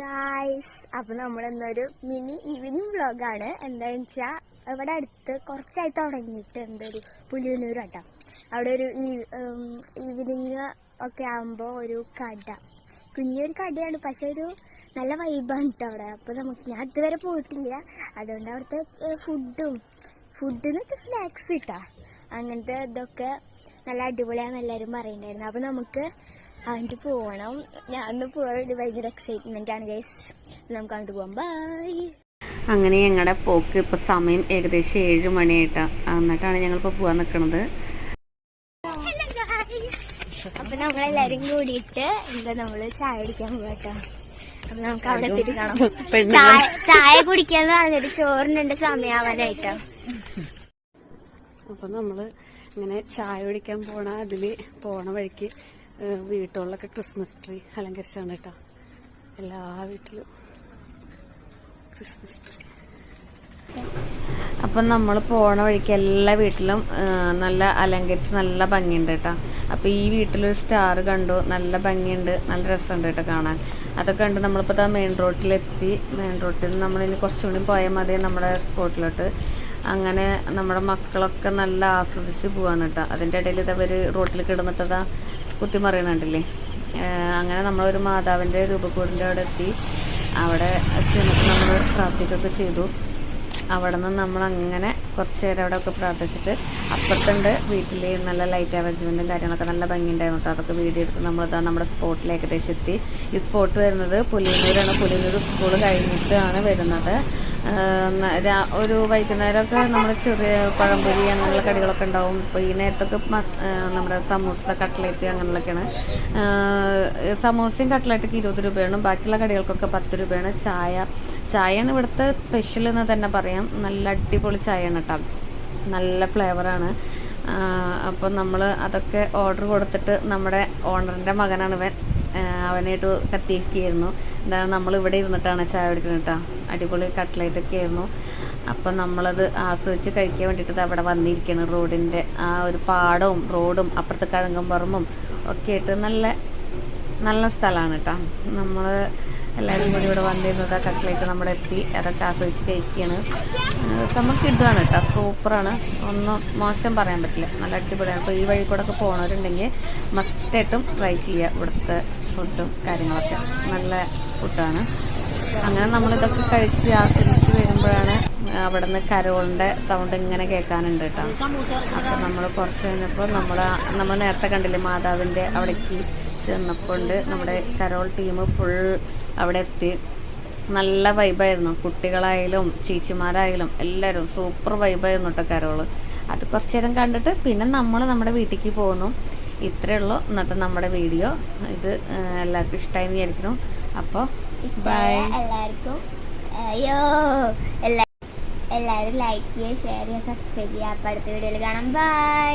Guys അപ്പൊ നമ്മളിന്നൊരു mini evening വ്ളോഗാണ് എന്താണെന്ന് വെച്ചാൽ ഇവിടെ അടുത്ത് കുറച്ചായി തുടങ്ങിയിട്ട് എന്തൊരു പുലിയനൂർ കട്ട. അവിടെ ഒരു ഈവനിങ് ഒക്കെ ആകുമ്പോൾ ഒരു കട. കുഞ്ഞൊരു കടയാണ് പക്ഷെ ഒരു നല്ല വൈബാണ് കേട്ടോ അവിടെ. അപ്പോൾ നമുക്ക് ഞാൻ ഇതുവരെ പോയിട്ടില്ല. അതുകൊണ്ട് അവിടുത്തെ ഫുഡും ഫുഡ് എന്ന് വെച്ചാൽ സ്നാക്സ് കിട്ടാം അങ്ങനത്തെ ഇതൊക്കെ നല്ല അടിപൊളിയാണെന്ന് എല്ലാവരും പറയുന്നുണ്ടായിരുന്നു. അപ്പോൾ നമുക്ക് അങ്ങോട്ട് പോകണം ഞാൻ അന്ന് പോകാൻ ഭയങ്കര എക്സൈറ്റ്മെന്റ് ആണ് ഗൈസ് നമുക്ക് അങ്ങോട്ട് പോകാം ബൈ അങ്ങനെ ഞങ്ങളുടെ പോക്ക് ഇപ്പോൾ സമയം ഏകദേശം ഏഴ് മണിയായിട്ടാണ് എന്നിട്ടാണ് ഞങ്ങളിപ്പോൾ പോകാൻ നിൽക്കുന്നത് അപ്പൊ നമ്മളെല്ലാരും കൂടിയിട്ട് എന്താ നമ്മൾ ചായ കുടിക്കാൻ പോകട്ടോ അപ്പൊ നമുക്ക് അവിടെ എത്തിയിട്ട് കാണാം ചായ ചായ കുടിക്കാന്ന് പറഞ്ഞിട്ട് ചോറിനുണ്ട് സമയാവാനായിട്ടോ. അപ്പൊ നമ്മൾ ഇങ്ങനെ ചായ കുടിക്കാൻ പോണ അതിൽ പോണ വഴിക്ക് വീട്ടുകളിലൊക്കെ ക്രിസ്മസ് ട്രീ അലങ്കരിച്ചാണ് കേട്ടോ. എല്ലാ വീട്ടിലും ക്രിസ്മസ് ട്രീ അപ്പം നമ്മൾ പോണ വഴിക്ക് എല്ലാ വീട്ടിലും നല്ല അലങ്കരിച്ച് നല്ല ഭംഗിയുണ്ട് കേട്ടോ. അപ്പോൾ ഈ വീട്ടിലൊരു സ്റ്റാർ കണ്ടു നല്ല ഭംഗിയുണ്ട് നല്ല രസമുണ്ട് കേട്ടോ കാണാൻ. അതൊക്കെ കണ്ട് നമ്മളിപ്പോൾ ആ മെയിൻ റോട്ടിലെത്തി മെയിൻ റോട്ടിൽ നിന്ന് നമ്മളിനി കുറച്ചുകൂടി പോയാൽ മതി നമ്മുടെ സ്പോട്ടിലോട്ട് അങ്ങനെ നമ്മുടെ മക്കളൊക്കെ നല്ല ആസ്വദിച്ച് പോവാണ് കേട്ടോ. അതിന്റെ ഇടയിൽ ഇതവർ റോട്ടിൽ കിടന്നിട്ടതാ കുത്തിമറിയണുണ്ടല്ലേ ഏഹ്, അങ്ങനെ നമ്മളൊരു മാതാവിന്റെ രൂപക്കൂടിന്റെ അവിടെ എത്തി. അവിടെ ചെന്നിട്ട് നമ്മൾ പ്രാർത്ഥിക്കുകയൊക്കെ ചെയ്തു. അവിടെ നിന്ന് നമ്മൾ അങ്ങനെ കുറച്ച് നേരം അവിടെ ഒക്കെ പ്രാർത്ഥിച്ചിട്ട് അപ്പുറത്തുണ്ട് വീട്ടിൽ നല്ല ലൈറ്റ് അറേഞ്ച്മെന്റും കാര്യങ്ങളൊക്കെ നല്ല ഭംഗിയുണ്ടായിരുന്നു കേട്ടോ അതൊക്കെ വീഡിയോ എടുത്ത് നമ്മളിതാ നമ്മുടെ സ്പോട്ടിൽ ഏകദേശം എത്തി. ഈ സ്പോട്ട് വരുന്നത് പുലിയൂരാണ്. പുലിയൂർ സ്കൂൾ കഴിഞ്ഞിട്ടാണ് വരുന്നത്. ഒരു വൈകുന്നേരമൊക്കെ നമ്മൾ ചെറിയ പഴംപൊരി അങ്ങനെയുള്ള കടികളൊക്കെ ഉണ്ടാവും. ഇപ്പോൾ ഈ നേരത്തൊക്കെ മസ് നമ്മുടെ സമൂസ കട്ട്ലേറ്റ് അങ്ങനെയുള്ളൊക്കെയാണ് സമൂസയും കട്ട്ലേറ്റൊക്കെ ഇരുപത് രൂപയാണ്. ബാക്കിയുള്ള കടികൾക്കൊക്കെ പത്ത് രൂപയാണ്. ചായ ചായയാണ് ഇവിടുത്തെ സ്പെഷ്യൽ എന്ന് തന്നെ പറയാം. നല്ല അടിപൊളി ചായയാണ് കേട്ടോ നല്ല ഫ്ലേവറാണ് അപ്പം നമ്മൾ അതൊക്കെ ഓർഡർ കൊടുത്തിട്ട് നമ്മുടെ ഓണറിന്റെ മകനാണ് ഇവൻ. അവനായിട്ട് കത്തിയിരിക്കുകയായിരുന്നു. എന്താണ് നമ്മൾ ഇവിടെ ഇരുന്നിട്ടാണ് ചായ കുടിക്കുന്നത് കേട്ടോ അടിപൊളി കട്ട്ലേറ്റ് ഒക്കെ ആയിരുന്നു. അപ്പം നമ്മളത് ആസ്വദിച്ച് കഴിക്കാൻ വേണ്ടിയിട്ട് അവിടെ വന്നിരിക്കുകയാണ് റോഡിന്റെ ആ ഒരു പാടവും റോഡും അപ്പുറത്തെ കഴങ്ങും പറമ്പും ഒക്കെ ആയിട്ട് നല്ല നല്ല സ്ഥലമാണ് കേട്ടോ നമ്മൾ എല്ലാവരും കൂടി ഇവിടെ വന്നിരുന്നത് ആ കട്ട്ലേറ്റ് നമ്മുടെ എത്തി. അതൊക്കെ ആസ്വദിച്ച് കഴിക്കുകയാണ് നമുക്ക് കിട്ടുകയാണ് കേട്ടോ. സൂപ്പറാണ്. ഒന്നും മോശം പറയാൻ പറ്റില്ല. നല്ല അടിപൊളിയാണ്. അപ്പോൾ ഈ വഴി കൂടെ ഒക്കെ പോകണവരുണ്ടെങ്കിൽ മസ്റ്റായിട്ടും ട്രൈ ചെയ്യുക ഇവിടുത്തെ ഫുഡും കാര്യങ്ങളൊക്കെ. നല്ല ഫുഡാണ് അങ്ങനെ നമ്മളിതൊക്കെ കഴിച്ച് ആസ്വദിച്ച് വരുമ്പോഴാണ് അവിടെ നിന്ന് കരോളിന്റെ സൗണ്ട് ഇങ്ങനെ കേൾക്കാനുണ്ട് കേട്ടോ. അപ്പം നമ്മൾ കുറച്ച് കഴിഞ്ഞപ്പോൾ നമ്മൾ നമ്മൾ നേരത്തെ കണ്ടില്ലേ മാതാവിന്റെ അവിടേക്ക് ചെന്നപ്പോൾ ഉണ്ട് നമ്മുടെ കരോൾ ടീം ഫുൾ അവിടെ എത്തി. നല്ല വൈബായിരുന്നു കുട്ടികളായാലും ചേച്ചിമാരായാലും എല്ലാവരും സൂപ്പർ വൈബായിരുന്നു കേട്ടോ കരോൾ. അത് കുറച്ച് നേരം കണ്ടിട്ട് പിന്നെ നമ്മൾ നമ്മുടെ വീട്ടിലേക്ക് പോകുന്നു ഇത്രയേ ഉള്ളൂ. ഇന്നത്തെ നമ്മുടെ വീഡിയോ. ഇത് എല്ലാവർക്കും ഇഷ്ടമായി വിചാരിക്കുന്നു. അപ്പോൾ ബൈ എല്ലാവർക്കും അയ്യോ എല്ലാവരും ലൈക്ക് ചെയ്യുക ഷെയർ ചെയ്യുക സബ്സ്ക്രൈബ് ചെയ്യുക. അപ്പോൾ അടുത്ത വീഡിയോയിൽ കാണാം. ബൈ